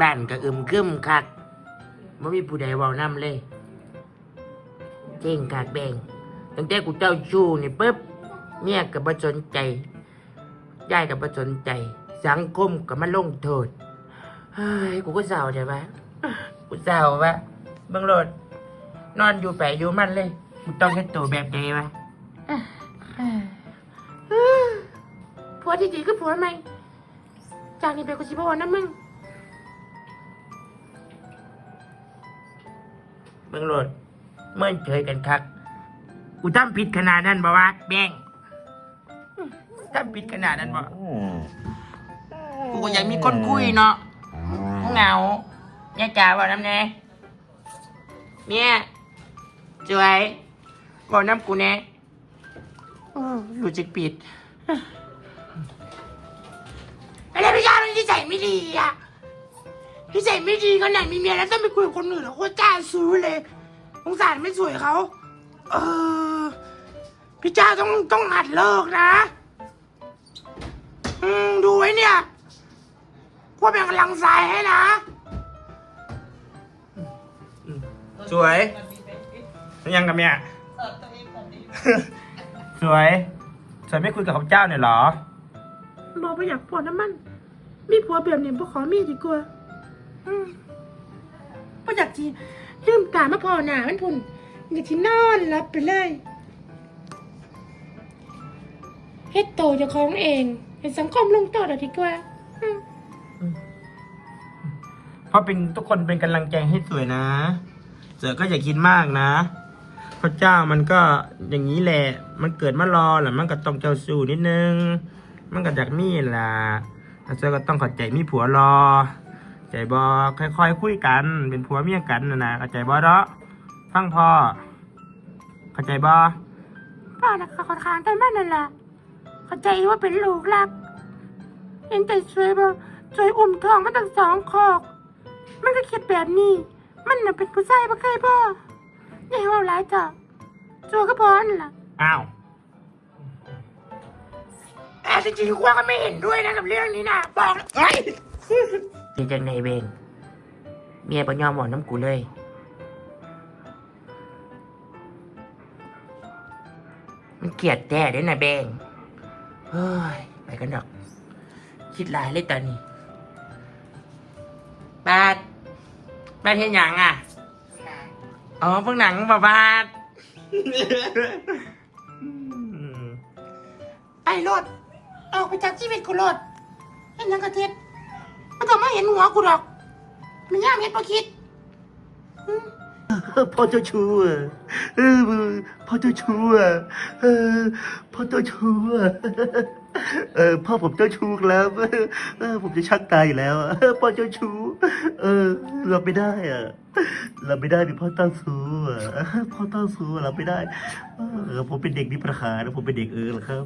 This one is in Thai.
บ้านก็อึมครึมคักไม่มีผู้ใดเว้านำเลยเจ๊งกากแบงตั้งแต่กูเจ้าชู้นี่ปุ๊บเมียก็บ่สนใจยายก็บ่สนใจ สังคมก็มาลงโทษเฮ้ยกูก็เศร้าใช่ปะกูเศร้าปะบังโลดนอนอยู่แปะอยู่มันเลยกูต้องเฮ็ดตัวแบบใดวะผัวที่ดีก็ผัวใหม่จากนี้ไปกูสิบ่ว่านะมึง บิ่งโลดเมื่อเฉยกันคักกูทำผิดขนาดนั้นบ่วะแบงทำผิดขนาดนั้นบ่กูก็อยากมีคนคุยเนาะกูเหงาเนี่ยจ๋าบอกน้ำแน่เนี่ยสวยบอกน้ำกูแน่รู้จักปิดอะไรพี่ชายมันที่ใส่ไม่ดีอะ ที่ใส่ไม่ดีขนาดมีเมียแล้วต้องไปคุยกับคนอื่นแล้วโคตรกล้าซื้อเลยสงสารไม่สวยเขาเออพี่เจ้าต้องต้องหัดเลิกนะอืมดูไว้เนี่ยว่าเป็นกำลังใจให้นะ สวย ยังกับเมียสวย สวยไม่คุยกับข้าพเจ้าเนี่ยเหรอบอกไปอยากปวดน้ำมัน มีผัวแบบนี้พวกขอมีดีกว่า อืมพอยากจีลืมตามาพอหนามันพุ่นอยากที่นอนรับไปเลยเฮ็ดโตจะของเองให้สังคมลงโทษเอดีกว่าเพราะเป็นทุกคนเป็นกำลังใจให้สวยนะ เสือก็อย่าคิดมากนะพระเจ้ามันก็อย่างนี้แหละ มันเกิดมารอแหละมันก็ต้องเจ้าสู้นิดนึง มันก็จากมีแหละแต่เสือก็ต้องข้าใจมีผัวรอ ใจบอค่อยๆคุยกัน เป็นผัวเมียกันนะนะเข้าใจบอเนาะฟังพ่อเข้าใจบอป้านะค่อนข้างใจแม่นั่นแหละเข้าใจว่าเป็นลูกรักเห็นแต่ช่วยบ่ช่วยอุ้มท้องมาตั้งสองคอก มันก็คิดแบบนี้ มันน่ะเป็นผู้ชายบ่เคยบ่อย่าให้เว่าร้ายจ้ะจัวก็พอนั่นล่ะอ้าวแต่จริงๆว่าก็ไม่เห็นด้วยนะกับเรื่องนี้นะบอกเฮ้ย นี่จังในเบงเมียปยอมบอกน้ำกูเลย มันเกลียดแต่เด้นะเบงเฮ้ย ไปกันดอก คิดหลายเลยตอนนี้บาดบาดเห็นหยังอะ อ๋อพวกหนังบาบาด ไปรถออกไปจากชีวิตกูรถเห็นหยังกระเท็ดไม่ ต้องมาเห็นหัวกูหรอก มันย่ามเห็นพอคิดพ่อเจ้าชู้อะเออพ่อเจ้าชู้อะเออพ่อเจ้าชู้อะเออพ่อผมเจ้าชู้แล้วเออผมจะชักตายอยู่แล้วอะเออพ่อเจ้าชู้เออเราไม่ได้อะเราไม่ได้เป็นพ่อต้าชู้อะพ่อต้าชู้เราไม่ได้เออผมเป็นเด็กมีปัญหานะผมเป็นเด็กเออเหรอครับ